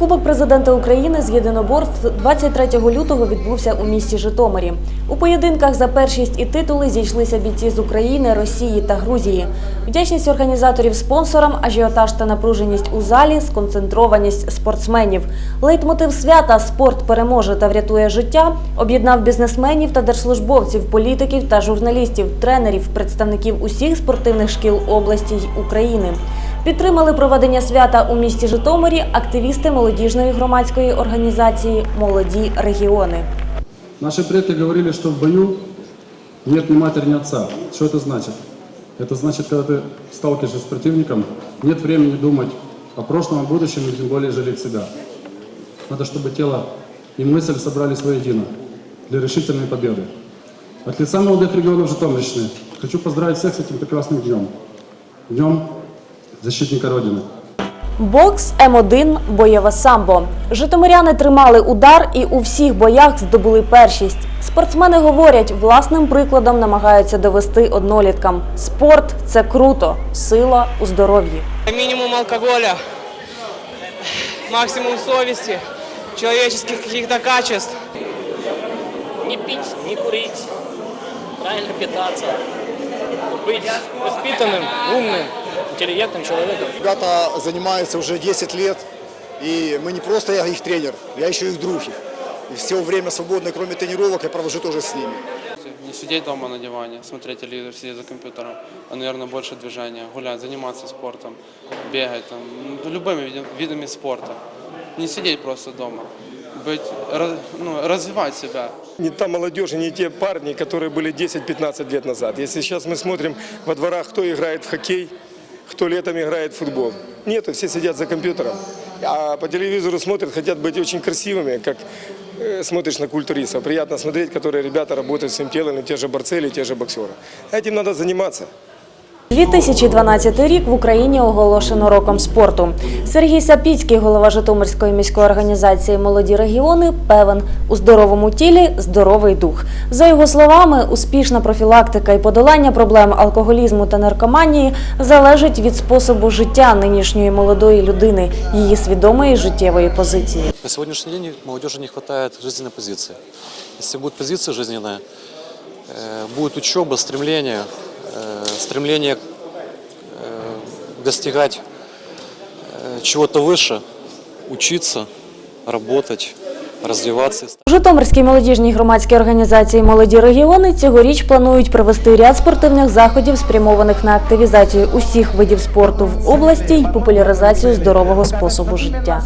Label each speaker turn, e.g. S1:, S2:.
S1: Кубок президента України з єдиноборств 23 лютого відбувся у місті Житомирі. У поєдинках за першість і титули зійшлися бійці з України, Росії та Грузії. Вдячність організаторів спонсорам, ажіотаж та напруженість у залі, сконцентрованість спортсменів. Лейтмотив свята Спорт переможе та врятує життя об'єднав бізнесменів та держслужбовців, політиків та журналістів, тренерів, представників усіх спортивних шкіл області й України Підтримали проведення свята у місті Житомирі активісти молодіжної громадської організації Молоді регіони.
S2: Наши предки говорили, что в бою нет ни матери, ни отца. Что это значит? Это значит, когда ты сталкиваешься с противником, нет времени думать о прошлом, о будущем и тем более жалеть себя. Надо, чтобы тело и мысль собрались воедино для решительной победы. От лица молодых регионов Житомирщины хочу поздравить всех с этим прекрасным днем. Днем защитника Родины.
S1: Бокс М1 бойове самбо. Житомиряни тримали удар і у всіх боях здобули першість. Спортсмени говорять, власним прикладом намагаються довести одноліткам. Спорт це круто, сила у здоров'ї.
S3: Минимум алкоголя, максимум совести, человеческих каких-то качеств.
S4: не пить, не курить, правильно питаться, быть воспитанным, умным, интеллигентным человеком.
S5: Ребята занимаются уже 10 лет, и мы не просто я их тренер, я еще их друг. И все время свободное, кроме тренировок, я провожу тоже с ними.
S6: Не сидеть дома на диване, смотреть телевизор, сидеть за компьютером, а, наверное, больше движения, гулять, заниматься спортом, бегать, там, ну, любыми видами спорта. Не сидеть просто дома, быть, раз- ну, развивать себя.
S7: Не та молодежь и не те парни, которые были 10-15 лет назад. Если сейчас мы смотрим во дворах, кто играет в хоккей, кто летом играет в футбол. Нету, все сидят за компьютером. А по телевизору смотрят, хотят быть очень красивыми, как э, смотришь на культуристов. Приятно смотреть, которые ребята работают своим телом, или те же борцы, или те же боксеры. Этим надо заниматься.
S1: 2012 рік в Україні оголошено роком спорту. Сергій Сапіцький, голова Житомирської міської організації Молоді регіони, певен у здоровому тілі здоровий дух. За його словами, успішна профілактика і подолання проблем алкоголізму та наркоманії залежить від способу життя нинішньої молодої людини, її свідомої життєвої позиції.
S8: На сегодняшний день молодежи не хватает жизненной позиции. Если будет позиция жизненная, э, будет учеба, стремление, э, стремление э, достигать э, чего-то выше, учиться, работать, развиваться.
S1: У Житомирській молодіжній громадській організації Молоді регіони цьогоріч планують провести ряд спортивних заходів, спрямованих на активізацію усіх видів спорту в області і популяризацію здорового способу життя.